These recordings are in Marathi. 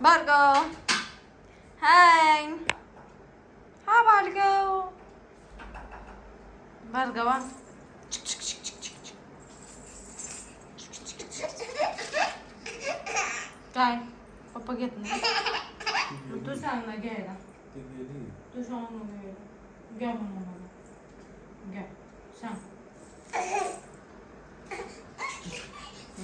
भार्गव हाय हा भार्गव भार्गवा काय पप्पा घेत नाही मग तू सांग ना घ्यायला तू सांग ना घ्यायला घ्या म्हणून मला घ्या सांग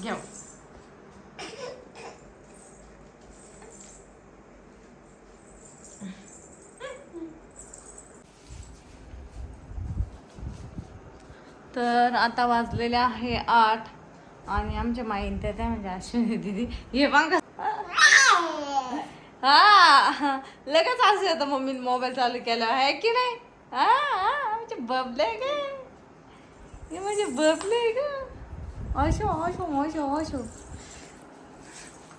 घ्या तर आता वाजलेले आहे आठ. आणि आमच्या माईन त्या त्या म्हणजे अश्विनी दिदी. हे बघ. हा लगेच असं येतं मम्मीने मोबाईल चालू केला. आहे की नाही? हा आमचे बबले ग. हे म्हणजे बबले ग. अशो अशो अशो अशो.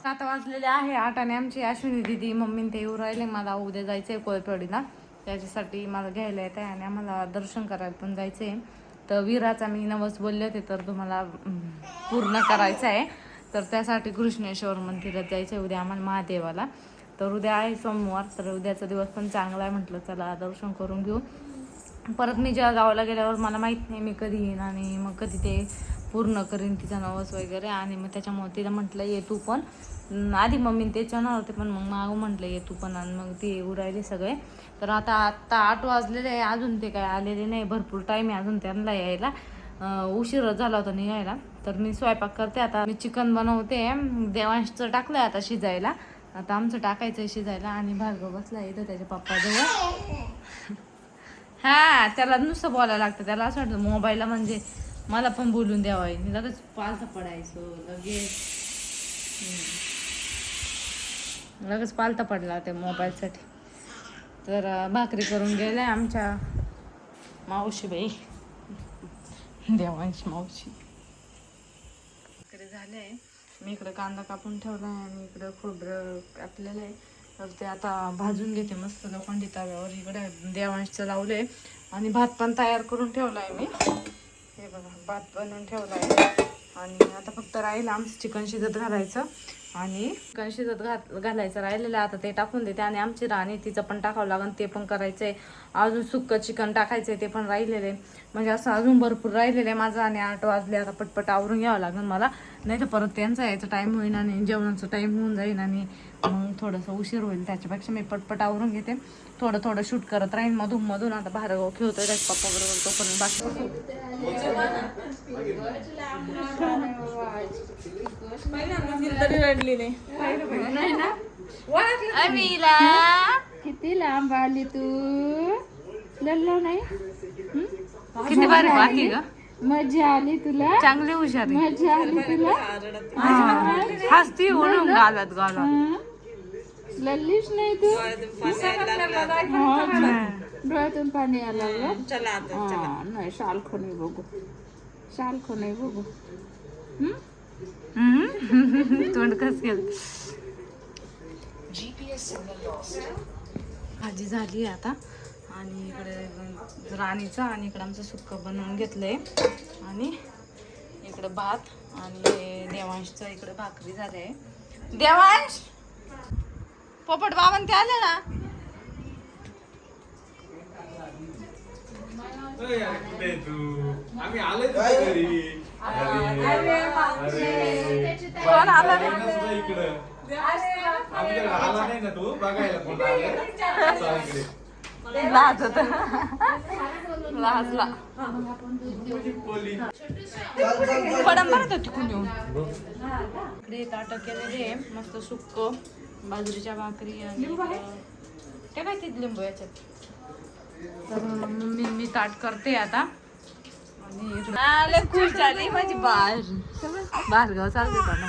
आता वाजलेले आहे आठ आणि आमची अश्विनी दिदी मम्मीने ते येऊ राहिले. मला उद्या जायचंय कोळपेवाडीला त्याच्यासाठी मला घ्यायला येत आहे आणि आम्हाला दर्शन करायला पण जायचंय. तर विराचा मी नवस बोलले होते तर तुम्हाला पूर्ण करायचं आहे. तर त्यासाठी कृष्णेश्वर मंदिरात जायचं आहे उद्या आम्हाला महादेवाला. तर उद्या आहे सोमवार तर उद्याचा दिवस पण चांगला आहे म्हटलं चला दर्शन करून घेऊ. परत मी जेव्हा गावाला गेल्यावर मला माहीत नाही मी कधी येईन आणि मग कधी ते पूर्ण करीन तिचा नवस वगैरे आणि मग त्याच्यामुळे तिला म्हटलं ये तू पण. आधी मम्मी ते होते पण मग मागं म्हटलं ये तू पण. आणि मग ते उरायले सगळे. तर आता आत्ता आठ वाजलेले आहे अजून ते काय आलेले नाही. भरपूर टाईम आहे अजून त्यांना यायला. उशीरच उशीर झाला होता निघायला. तर मी स्वयंपाक करते. आता मी चिकन बनवते. देवांशचं टाकलं आता शिजायला. आता आमचं टाकायचं आहे शिजायला. आणि भार्गव बसला येतो त्याच्या पप्पाजवळ. हा त्याला नुसतं बोलायला लागतं. त्याला असं वाटतं मोबाईलला म्हणजे मला पण बोलून द्यावं मी लगेच पालथं पडायचो लगेच. लगेच पालथा पडला त्या मोबाईलसाठी. तर भाकरी करून गेल्या आमच्या मावशी बाई. देवांशी मावशी. भाकरी झाले. आहे मी इकडे कांदा कापून ठेवला आहे. आणि इकडं खोबरं कापलेलं आहे. तर ते आता भाजून घेते मस्त लोखंडी तव्यावर. इकडे देवांशचं लावलंय. आणि भात पण तयार करून ठेवला आहे मी. हे बघा भात बनवून ठेवला आहे. आणि आता फक्त राहील आमचं चिकन शिजत घालायचं. आणि चिकन शिजत घात घालायचं राहिलेलं आता ते टाकून देते. आणि आमची राणी तिचं पण टाकावं लागेल ते पण करायचं आहे अजून सुक्कं चिकन टाकायचं आहे ते पण राहिलेलं. आहे म्हणजे असं अजून भरपूर राहिलेलं आहे माझं आणि आठ वाजले आता पटपट आवरून घ्यावं लागेल मला. नाही तर परत त्यांचा यायचा टाईम होईल आणि जेवणाचा टाईम होऊन जाईल आणि मग थोडंसं उशीर होईल. त्याच्यापेक्षा मी पटपट आवरून घेते. थोडं थोडं शूट करत राहीन मधून मधून आता भारगाव खेळतोय त्याच्या पप्पाबरोबर तो पण बाकी तरी रडली नाही अमिला. किती लांब आली तू? लल्लो नाही? किती भारी बाकी ग? मजा आली तुला? चांगली हुशार आहे. मजा आली तुला? हसती घालत घालत हं? लल्लीच नाही तू? डोळ्यातून पाणी आलं ग हा, नाही शाल खोनी बघू शाल खोनी बघू हं? हम्म. तोंड कस केलं भाजी झाली आता आणि इकडे राणीचं आणि इकडे आमचं सुक्क बनवून घेतलंय आणि इकडे भात आणि देवांशचं इकडे भाकरी झाली आहे देवांश पोपट बाबन ते आले ना आम्ही आलोय तुझ्या घरी. अरे, अरे. कोण आलं बघायला सुद्धा इकडं आमच्याकडे आला नाही ना तू? बघायला कोण आलं चला इकडे. लाज होत लाजला पोली. पडम बरं तो टिकून येऊन. इकडे ताटं केलेले आहे. मस्त सुक्क बाजरीच्या भाकरी आणि काय ते लिंबू याच्यात? तर मम्मी मी ताट करते आता. आणि खुश झाली माझी बाळ. बालगाव चालते पण.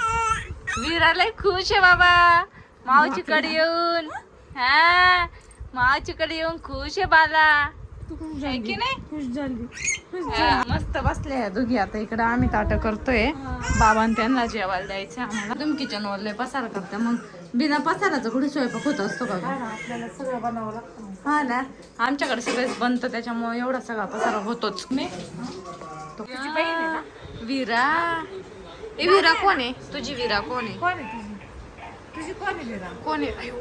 वीरा लय खुश आहे बाबा. मावचीकडे येऊन. हा मावचीकडे येऊन खुश आहे बाला. की नाही? मस्त बसले दोघी आता. इकडे आम्ही ताट करतोय. बाबां त्यांना जेवायला द्यायचं आम्हाला. तुम्ही किचन वरले पसार करते. मग बिना पसाराचा कुठे स्वयंपाक होत असतो का गं? आपल्याला सगळं बनावं लागतं हा ना. आमच्याकडे सगळेच बनतं त्याच्यामुळे एवढा सगळा पसारा होतोच. मी? तो विरा. ए विरा कोण आहे? तुझी विरा कोण आहे? कोण आहे तुझी? तुझी कोण आहे विरा? कोण आहे? अयो,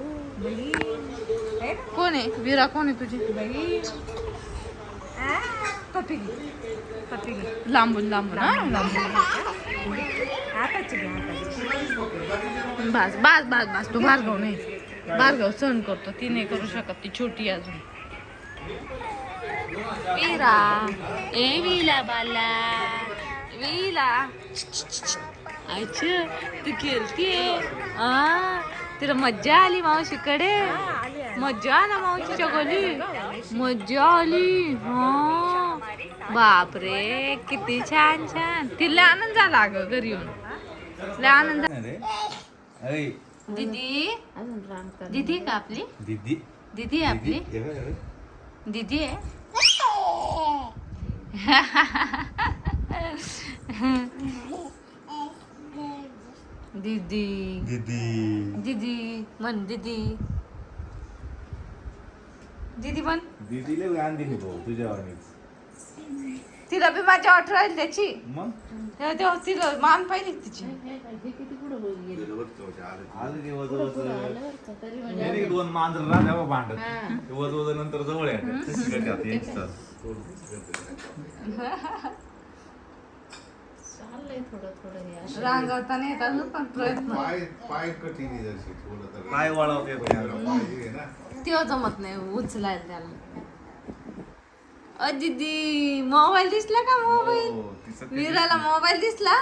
बाई आहे? ना? कोण आहे? विरा कोण आहे तुझी? बाई पपिली पपिली लांबून लांबून हा? हाताची घे हाताची. बस बस बस बस. तू भार्गव नाही. भार्गव सहन करतो. ती नाही करू शकत. ती छोटी अजून. वीरा. ए विला बाला. विला. अच्छा. तू खेळतीये? तिला मज्जा आली मावशीकडे? मज्जा आला मावशीच्या घरी? मज्जा आली. हा. बापरे किती छान छान. तिला आनंद झाला अगं घरी येऊन. लय आनंद दीदी? दीदी का आपली? दीदी. दीदी आहे आपली. दीदी आहे? दीदी. दीदी. दीदी म्हण दीदी. दीदी म्हण. दीदीला गाण दिली भाऊ तुझ्या वाणीच तिला बी माझी ऑर्डर राहील त्याची. मग? तेव्हा तेव्हा तिला मान पाहिजे तिची. किती पुढे होऊन गेली आलं ते वज वज हे नाही दोन मांजर राहत्या भांडत. ते वज वज नंतर जवळ आहे. चाललंय थोडं थोडं हे असं. रांगवताना येतात पण प्रयत्न. पाय पाय कठीण आहे जशी थोडं तर. पाय वळवते पाहिजे ना तेव्हा जमत नाही उचलायला त्याला. अ दीदी मोबाईल दिसला का मोबाईल? हो, ते- वीराला मोबाईल दिसला?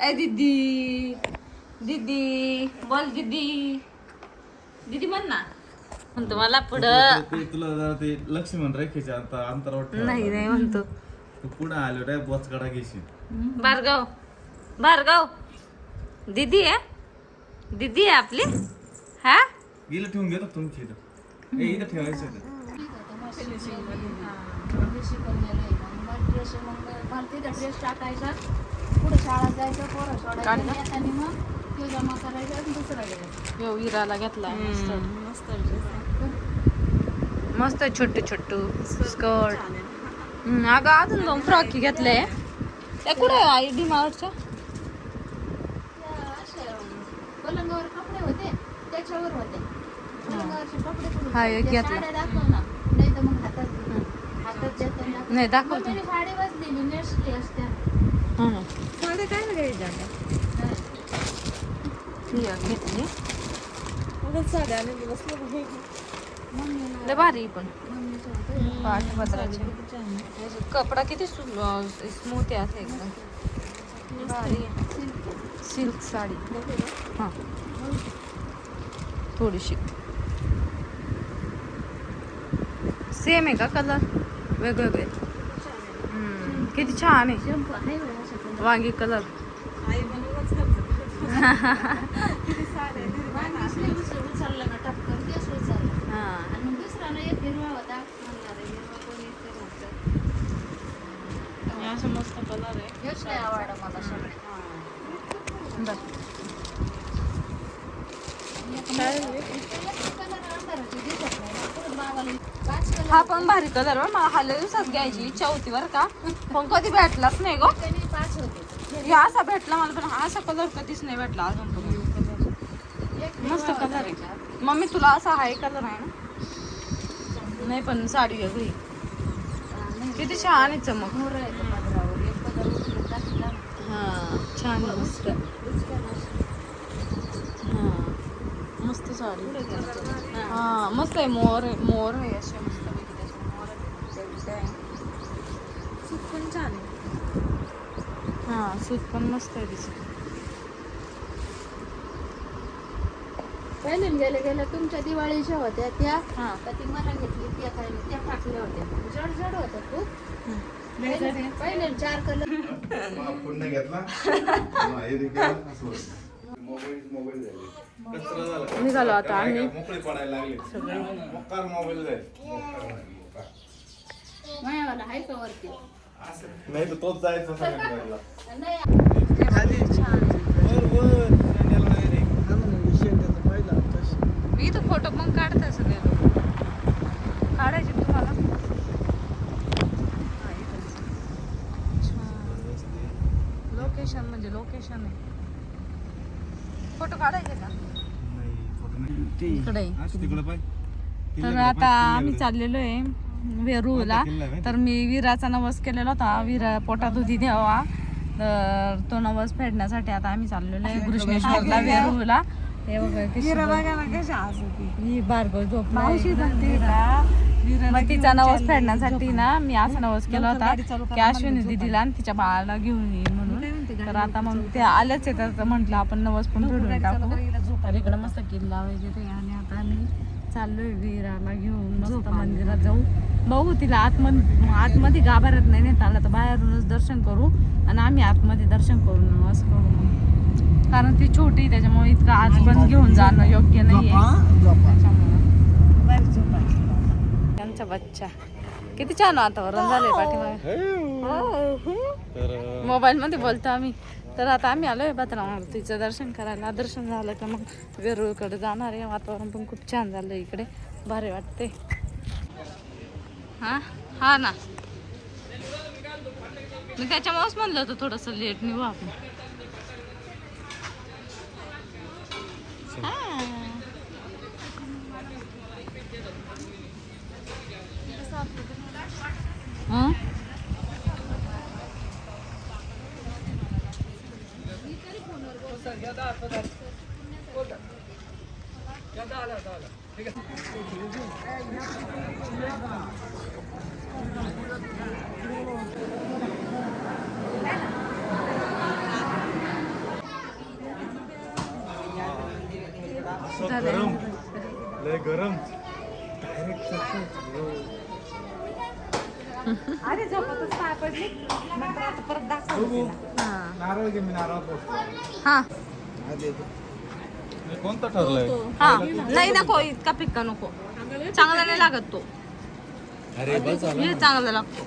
ए दीदी दीदी बोल दीदी. दीदी म्हण ना. म्हणतो मला पुढं. ते तुला जरा ते लक्ष्मण रेखेच्या अंतर अंतरावर ठेवावं नाही. नाही म्हणतो. तू पुढे आलो काय बोचकडा घेशील. भार्गव भार्गव. दीदी आहे? दीदी आहे आपली? हा? गेलं ठेवून घेतो तुमची इथं? ठेवायचं शिकवलेलं आहे. मग मला ड्रेस मग ड्रेस टाकायचा. पुढे जायचं पोरं सोडायचं येताना मग तो जमा करायचा आणि दुसरा घ्यायचा यो विराला घेतला. मस्त. मस्त छोटू छोटू. स्कर्ट. अगं अजून दोन फ्रॉकी घेतले. त्या कुठे आई डी मार्टच्या? पलंगावर कपडे होते. त्याच्यावर होते. पलंगावरचे कपडे कुठून हा, एक घेतला. साड्या दाखव ना नाही तर मग हातात घे. हातात देताना दाखव. नाही दाखव मग त्याने साडी बसलेली नेसली असत्या साडे काय घ्यायच्या घेतली. लय भारी पण. पाठ पत्राची कपडा किती स्मूथ आहे असं एकदम. भारी सिल्क साडी. हां. थोडीशी. सेम आहे का कलर वेगवेगळे किती छान आहे. वांगी कलर. हां मस्त कलर आहे आवडलं मला सगळे. हा पण भारी कलर बरं हो. मला हल्ल्या दिवसात घ्यायची इच्छा होती बरं का. पण कधी भेटलाच नाही गो. ह्या असा भेटला मला पण. हा असा कलर कधीच नाही भेटला अजून पण. मस्त कलर आहे. मम्मी तुला असा हाय कलर आहे ना? नाही पण साडी वेगळी. किती छान आहे चमक. हां हा छान आहे मस्त हा मस्त साडी. हा. मस्त आहे. मोर आहे. मोर आहे असे मस्त. सूत पण छान आहे. हा. सूत पण मस्त आहे दिसत. पहिले गेल्या गेल्या तुमच्या दिवाळीच्या होत्या त्या हा. ती मला घेतली त्या काय त्या टाकल्या होत्या. जड जड होत्या खूप. पहिले पहिले चार कलर पुण्य घेतला. मोबाईल मोबाईल झाले. कचरा झाला. निघालो आता आम्ही. मोकळे पडायला लागले. मोकार मोबाईल जाईल मायावाला आहे का वरती नाही तर तोच जायचा नाही मी तर फोटो पण काढते सगळे. लोक काढायचे तुम्हाला? लोकेशन म्हणजे लोकेशन आहे. फोटो काढायचे का. इकडे. असं तिकडं पाय. तर आता आम्ही. चाललेलो आहे वेरूळला. तर मी विराचा नवस केलेला होता. विरा पोटात होती तेव्हा. तर तो नवस फेडण्यासाठी आता आम्ही चाललेलो आहे कृष्णेश्वरला वेरूळला. हे मग तिचा नवस फेडण्यासाठी ना मी असा नवस केला होता. की अश्विनी दिदीला आणि तिच्या बाळाला घेऊन येईल म्हणून. तर आता मग ते आलेच आहे तर म्हटलं आपण नवस पण फेडून टाकू. तर इकडं मस्त किल्ला वगैरे आणि आता आम्ही चाललोय विराला घेऊन मस्त मंदिरात जाऊ बघू तिला आतमध्ये आतमध्ये गाभाऱ्यात नाही नेत आला तर बाहेरूनच दर्शन करू आणि आम्ही आतमध्ये दर्शन करू असं करू. कारण ती छोटी आहे, त्याच्यामुळे इतकं आज पण घेऊन जाणं योग्य नाही त्यांचा बच्चा. किती छान वातावरण झालंय पाठीमागे. मोबाईल मध्ये बोलतो आम्ही. तर आता आम्ही आलोय भद्रामारुतीचं दर्शन करायला. दर्शन झालं का मग वेरूळकडे जाणार आहे. वातावरण पण खूप छान झालं इकडे. भारी वाटते हा? हा ना. मी त्याच्यामुळेच म्हणलं होतं थोडस लेट निघू आपण. हा. गरम. लय गरम. डायरेक्ट नारळ घे मी नारळ फोड. हा. कोणतं ठरलंय? हा. नाही नको. इतका पिक्का नको. चांगला नाही लागत तो. अरे बस हे चांगला लागतो.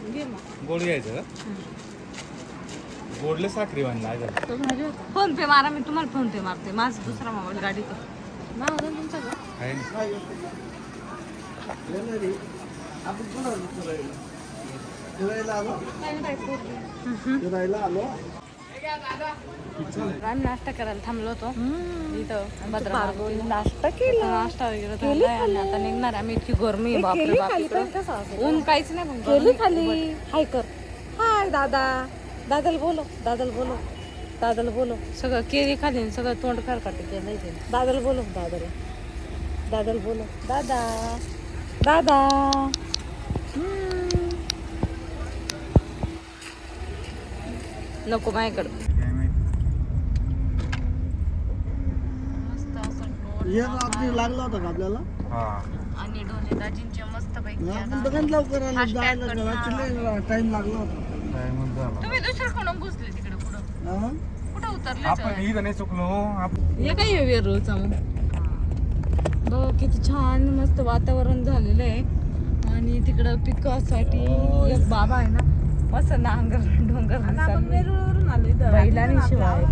गोड घ्यायचं का? गोडले साखरी म्हणला फोन पे मारा मी तुम्हाला फोन पे मारते. माझा दुसरा मोबाईल गाडीत आहे. तुमचा? आहे ना? आम्ही नाश्ता करायला थांबलो होतो. इथं नाश्ता केला. नाश्ता वगैरे आणि आता निघणार. आम्ही. इतकी गरमी बापरे बाप. ऊन काहीच नाही पण खाली. हाय कर. हाय दादा. दादाला बोलो दादाला बोलो दादाला बोलो सगळं केळी खाली सगळं तोंड खरकाटे केलंय ते दादाला बोलो दादाला. दादाला बोलो दादा. दादा. नको माझ्याकडं. डोल लागला होता का आपल्याला? हा. आणि डोले दाजींचे मस्त पैकी आपण बघा लवकर आलं? जायला टाइम लागला होता. काय म्हणतो तुम्ही दुसरीकडून घुसले तिकडे पुढं. हा? कुठं उतरले आपण इथं नाही चुकलो. आपण हे काय वेरूळचा मग बघ किती छान मस्त वातावरण झालेलं आहे. आणि तिकडं पिकासाठी एक बाबा आहे ना मस्त नांगर डोंगर वेरूळवरून आलो इथं. बैलाने शिवाय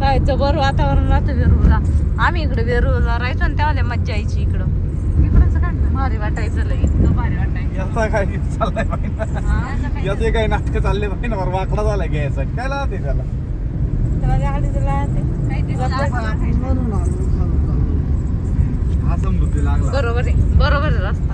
काय जबर वातावरण राहतं वेरूळला. आम्ही इकडे वेरूळला राहायचो ना तेव्हा लय मज्जा यायची इकडं. इकडंच काय? ना, भारी वाटायचं लय इतकं भारी याचा काय चाललाय याचे काही नाटक चालले पाहिजे ना बरं वाकडा झाला घ्यायचा. काय लावते त्याला? म्हणून. हा समृद्धी लागला. बरोबर आहे. बरोबर आहे रस्ता